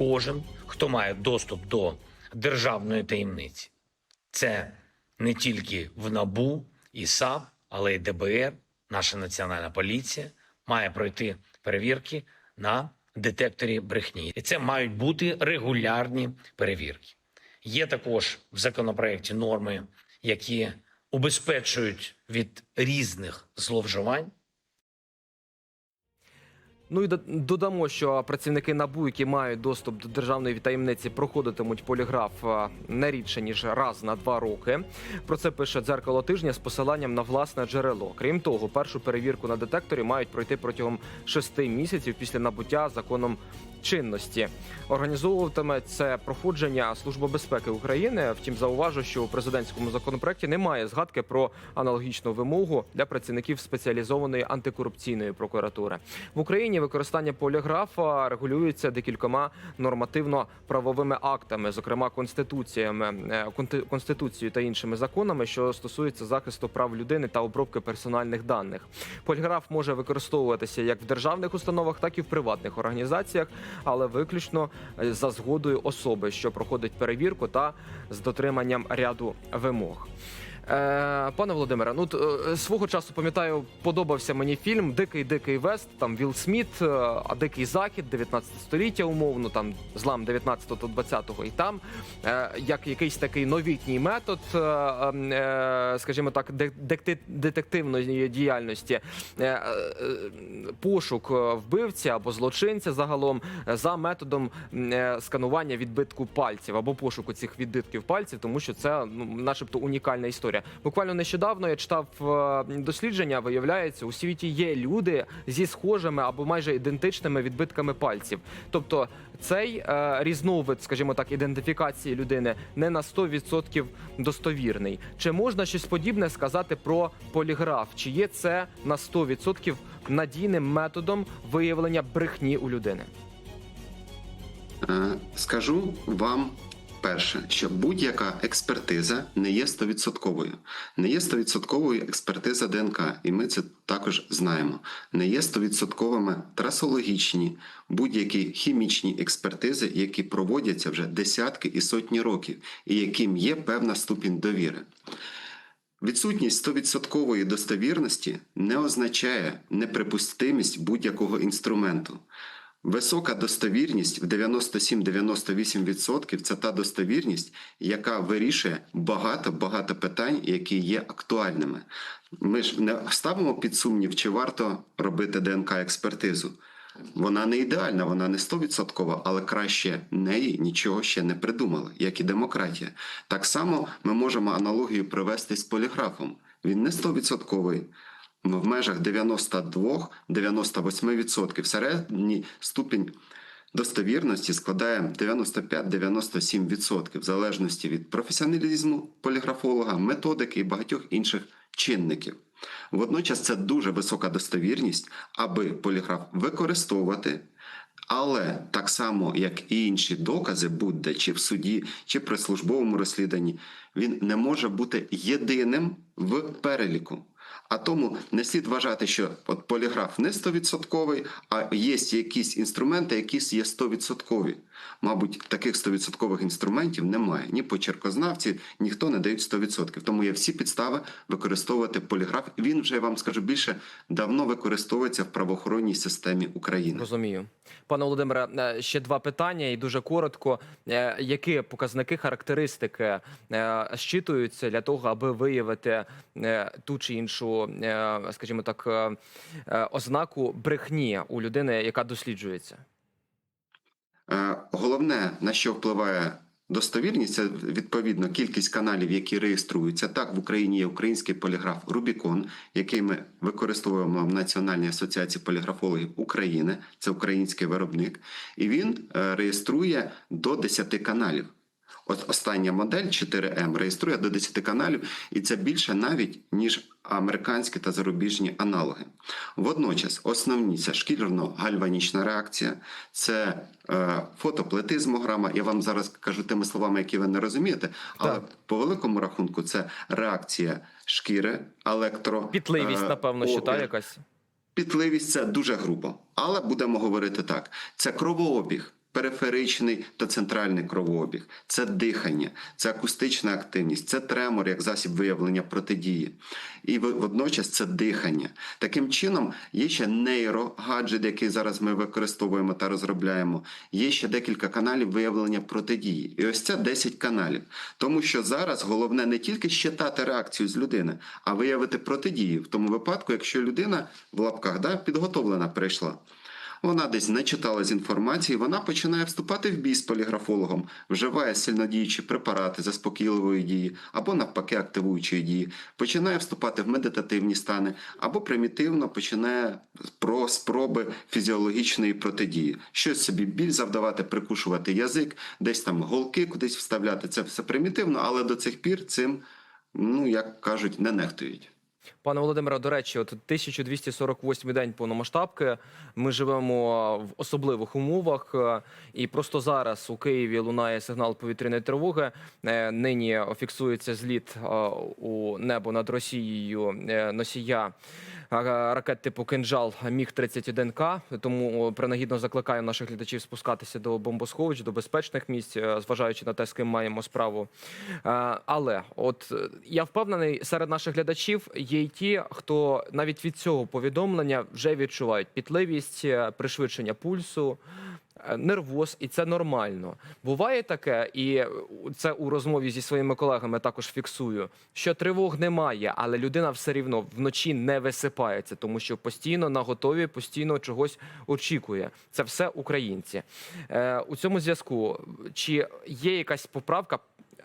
кожен, хто має доступ до державної таємниці. Це не тільки в НАБУ і САП, але й ДБР, наша національна поліція має пройти перевірки на детекторі брехні. І це мають бути регулярні перевірки. Є також в законопроекті норми, які убезпечують від різних зловживань Ну і додамо, що працівники НАБУ, які мають доступ до державної таємниці, проходитимуть поліграф е, не рідше ніж раз на два роки. Про це пише дзеркало тижня з посиланням на власне джерело. Крім того, першу перевірку на детекторі мають пройти протягом шести місяців після набуття законом чинності. Організовуватиме це проходження Служба безпеки України. Втім, зауважу, що у президентському законопроекті немає згадки про аналогічну вимогу для працівників спеціалізованої антикорупційної прокуратури в Україні. Використання поліграфа регулюється декількома нормативно-правовими актами, зокрема конституціями, е, конституцією та іншими законами, що стосуються захисту прав людини та обробки персональних даних. Поліграф може використовуватися як в державних установах, так і в приватних організаціях, але виключно е, за згодою особи, що проходить перевірку та з дотриманням ряду вимог. Е, пане Володимире, ну е, свого часу пам'ятаю, подобався мені фільм Дикий Дикий Вест. Там Вілл Сміт, е, а Дикий Захід, 19 століття, умовно, там злам 19-го 20-го. І там як якийсь такий новітній метод, е, е, скажімо так, де- детективної діяльності, пошук вбивця або злочинця загалом за методом сканування відбитку пальців або пошуку цих відбитків пальців, тому що це ну, начебто унікальна історія. Буквально нещодавно я читав е, дослідження. Виявляється, у світі є люди зі схожими або майже ідентичними відбитками пальців. Тобто цей е, різновид, скажімо так, ідентифікації людини не на 100% достовірний. Чи можна щось подібне сказати про поліграф? Чи є це на 100% надійним методом виявлення брехні у людини? Е, Скажу вам перше, що будь-яка експертиза не є стовідсотковою. Не є стовідсотковою експертиза ДНК, і ми це також знаємо. Не є стовідсотковими трасологічні, будь-які хімічні експертизи, які проводяться вже десятки і сотні років, і яким є певна ступінь довіри. Відсутність 100% достовірності не означає неприпустимість будь-якого інструменту. Висока достовірність в 97-98% це та достовірність, яка вирішує багато-багато питань, які є актуальними. Ми ж не ставимо під сумнів, чи варто робити ДНК-експертизу. Вона не ідеальна, вона не 100%, але краще неї нічого ще не придумали, як і демократія. Так само ми можемо аналогію привести з поліграфом. Він не 100%, в межах 92-98%. Середній ступінь достовірності складає 95-97%, в залежності від професіоналізму поліграфолога, методики і багатьох інших чинників. Водночас це дуже висока достовірність, аби поліграф використовувати. Але так само, як і інші докази, будь-де чи в суді, чи при службовому розслідуванні, він не може бути єдиним в переліку. А тому не слід вважати, що от поліграф не 100%, а є якісь інструменти, які є 100%. Мабуть, таких 100% інструментів немає. Ні почеркознавці, ніхто не дають 100%. Тому є всі підстави використовувати поліграф. Він вже я вам скажу більше давно використовується в правоохоронній системі України. Розумію, пане Володимире. е, Ще два питання, і дуже коротко. Е, Які показники характеристики е, щитуються для того, аби виявити ту чи іншу, скажімо так, ознаку брехні у людини, яка досліджується? Головне, на що впливає достовірність, це відповідно кількість каналів, які реєструються. Так, в Україні є український поліграф Рубікон, який ми використовуємо в Національній асоціації поліграфологів України. Це український виробник, і він е, реєструє до 10 каналів. От остання модель 4М реєструє до 10 каналів, і це більше навіть ніж американські та зарубіжні аналоги. Водночас, основні це шкірно-гальванічна реакція, це е, фотоплетизмограма. Я вам зараз кажу тими словами, які ви не розумієте, але Так. по великому рахунку це реакція шкіри, електро Пітливість, е, напевно, що та якась. Пітливість це дуже грубо, але будемо говорити так: це кровообіг периферичний та центральний кровообіг, це дихання, це акустична активність, це тремор як засіб виявлення протидії. І водночас це дихання. Таким чином, є ще нейрогаджет, який зараз ми використовуємо та розробляємо. Є ще декілька каналів виявлення протидії. І ось це 10 каналів. Тому що зараз головне не тільки щитати реакцію з людини, а виявити протидію в тому випадку, якщо людина в лапках да, підготовлена прийшла. Вона десь не читала з інформації, вона починає вступати в бій з поліграфологом, вживає сильнодіючі препарати заспокійливої дії або навпаки активуючої дії, починає вступати в медитативні стани, або примітивно починає про спроби фізіологічної протидії. Щось собі біль завдавати, прикушувати язик, десь там голки кудись вставляти. Це все примітивно, але до цих пір цим, ну як кажуть, не нехтують. Пане Володимире, до речі, от 1248 день повномасштабки. Ми живемо в особливих умовах, е, і просто зараз у Києві лунає сигнал повітряної тривоги. Е, Нині фіксується зліт е, у небо над Росією носія ракет типу кинжал Міг 31 к Тому принагідно закликаю наших глядачів спускатися до бомбосховищ, до безпечних місць, зважаючи на те, з ким маємо справу. Але от я впевнений, серед наших глядачів є ті, хто навіть від цього повідомлення вже відчувають пітливість, е, пришвидшення пульсу. е, Нервоз, і це нормально. Буває таке, і е, це у розмові зі своїми колегами також фіксую, що тривог немає, але людина все рівно вночі не висипається, тому що постійно на готові, постійно чогось очікує. Це все українці. У цьому зв'язку чи є якась поправка,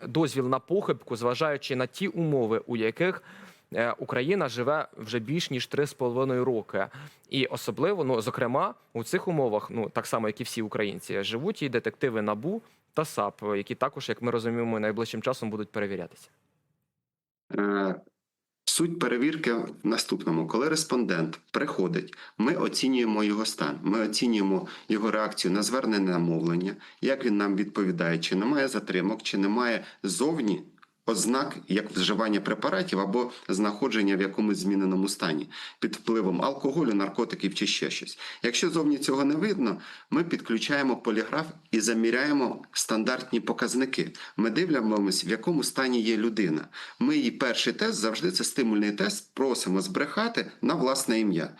дозвіл на похибку, зважаючи на ті умови, у яких Україна живе вже більш ніж 3,5 роки, і особливо, ну зокрема, у цих умовах, ну так само як і всі українці, живуть і детективи набу та САП, які також, як ми розуміємо, найближчим часом будуть перевірятися. Е, Суть перевірки в наступному: коли респондент приходить, ми оцінюємо його стан, ми оцінюємо його реакцію на звернене мовлення, як він нам відповідає, чи немає затримок, чи немає зовні ознак як вживання препаратів або знаходження в якомусь зміненому стані під впливом алкоголю, наркотиків чи ще щось. Якщо зовні цього не видно, ми підключаємо поліграф і заміряємо стандартні показники. Ми дивимося, в якому стані є людина. Ми її перший тест завжди це стимульний тест. Просимо збрехати на власне ім'я.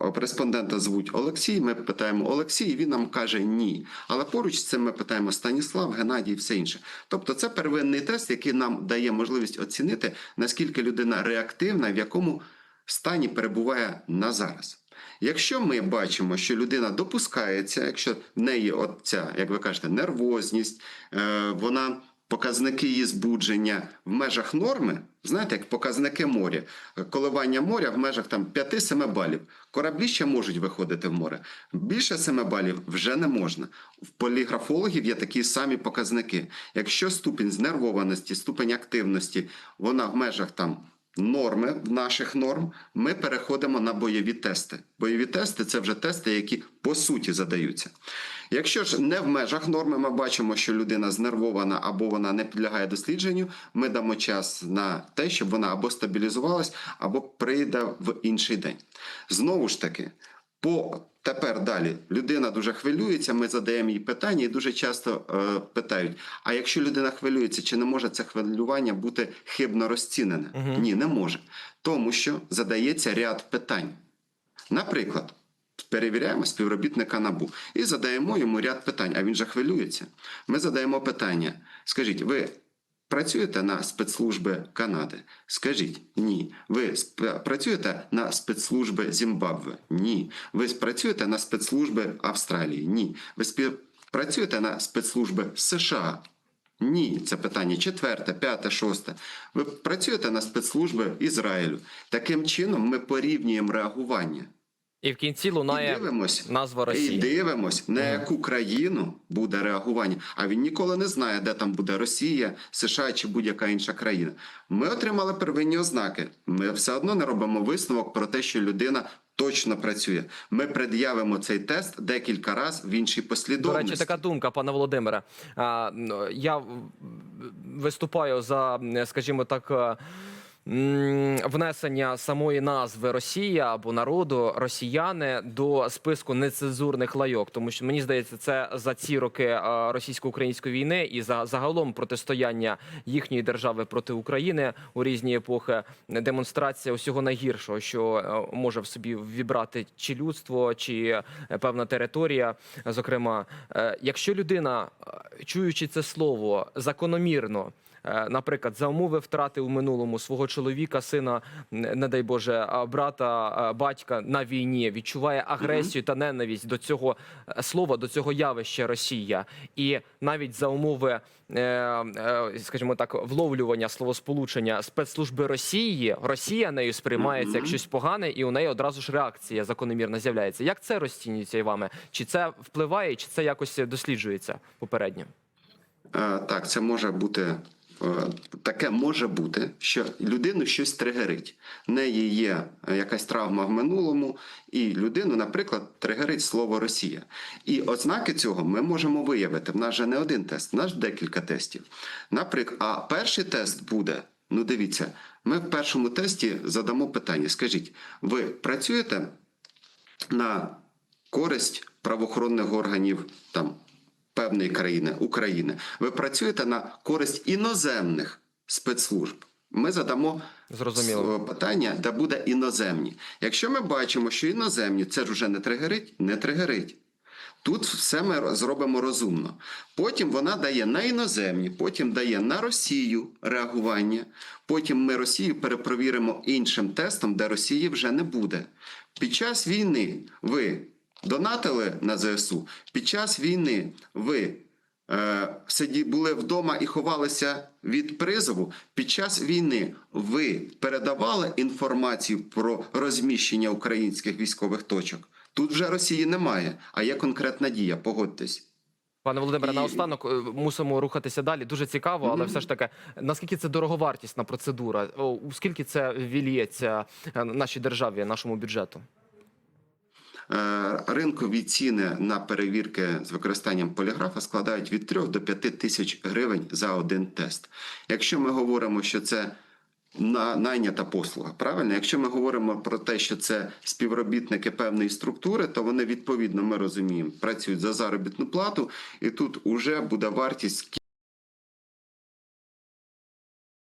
Респондента звуть Олексій. Ми питаємо Олексій, і він нам каже ні. Але поруч з цим ми питаємо Станіслав, Геннадій і все інше. Тобто, це первинний тест, який нам дає можливість оцінити, наскільки людина реактивна, в якому стані перебуває на зараз. Якщо ми бачимо, що людина допускається, якщо в неї от ця, як ви кажете, нервозність, е, вона показники її збудження в межах норми, знаєте, як показники моря, коливання моря в межах там 5-7 балів. Кораблі ще можуть виходити в море. Більше 7 балів вже не можна. В поліграфологів є такі самі показники. Якщо ступінь знервованості, ступень активності, вона в межах там норми в наших норм, ми переходимо на бойові тести. Бойові тести це вже тести, які по суті задаються. Якщо ж не в межах норми, ми бачимо, що людина знервована або вона не підлягає дослідженню, ми дамо час на те, щоб вона або стабілізувалась, або прийде в інший день. Знову ж таки, по тепер далі людина дуже хвилюється. Ми задаємо їй питання і дуже часто е, питають: а якщо людина хвилюється, чи не може це хвилювання бути хибно розцінене? Мгм. Ні, не може, тому що задається ряд питань. Наприклад, перевіряємо співробітника НАБУ і задаємо йому ряд питань. А він же хвилюється. Ми задаємо питання: скажіть, ви працюєте на спецслужби Канади? Скажіть ні. Ви працюєте на спецслужби Зімбабве? Ні. Ви працюєте на спецслужби Австралії? Ні. Ви працюєте на спецслужби США? Ні, це питання четверте, п'яте, шосте. Ви працюєте на спецслужби Ізраїлю. Таким чином ми порівнюємо реагування. І в кінці І лунає дивимось, назва і Росії. дивимось, на яку країну буде реагування. А він ніколи не знає, де там буде Росія, США чи будь-яка інша країна. Ми отримали первинні ознаки. Ми все одно не робимо висновок про те, що людина точно працює. Ми пред'явимо цей тест декілька разів в іншій До речі, така думка, пане Володимире. Ну, Я виступаю за, скажімо так. Внесення самої назви Росія або народу росіяни до списку нецензурних лайок, тому що мені здається, це за ці роки е, російсько-української війни і за загалом протистояння їхньої держави проти України у різні епохи демонстрація усього найгіршого, що е, може в собі вібрати чи людство, чи е, певна територія. Зокрема, якщо людина, чуючи це слово, закономірно. Е, Наприклад, за умови втрати у минулому свого чоловіка, сина, не дай Боже, брата, батька на війні відчуває агресію та ненависть до цього е, слова, до цього явища Росія, і навіть за умови, е, скажімо так, вловлювання словосполучення спецслужби Росії, Росія нею сприймається як щось погане, і у неї одразу ж реакція закономірна з'являється. Як це розцінюється і вами? Чи це впливає, чи це якось досліджується попередньо? Так, це може бути. Е, Таке може бути, що людину щось тригерить. В неї є е, якась травма в минулому, і людину, наприклад, тригерить слово Росія. І ознаки цього ми можемо виявити. В нас же не один тест, в нас декілька тестів. Наприклад, а перший тест буде. Ну, дивіться, ми в першому тесті задамо питання. Скажіть, ви працюєте на користь правоохоронних органів там певної країни України. Ви працюєте на користь іноземних спецслужб. Ми задамо Зрозуміло. питання, де буде іноземні. Якщо ми бачимо, що іноземні це ж вже не тригерить, не тригерить. Тут все ми зробимо розумно. Потім вона дає на іноземні, потім дає на Росію реагування. Потім ми Росію перепровіримо іншим тестом, де Росії вже не буде. Під час війни ви донатили на ЗСУ. Під час війни ви е, сиді, були вдома і ховалися від призову. Під час війни ви передавали інформацію про розміщення українських військових точок. Тут вже Росії немає, а є конкретна дія. Погодьтесь. Пане Володимире, І- наостанок е, мусимо рухатися далі. Дуже цікаво, але Мгм. все ж таки, наскільки це дороговартісна процедура? У скільки це віліється е, нашій державі, нашому бюджету? Ринкові ціни на перевірки з використанням поліграфа складають від 3 до 5 тисяч гривень за один тест. Якщо ми говоримо, що це на найнята послуга, правильно? Якщо ми говоримо про те, що це співробітники певної структури, то вони відповідно ми розуміємо, працюють за заробітну плату, і тут уже буде вартість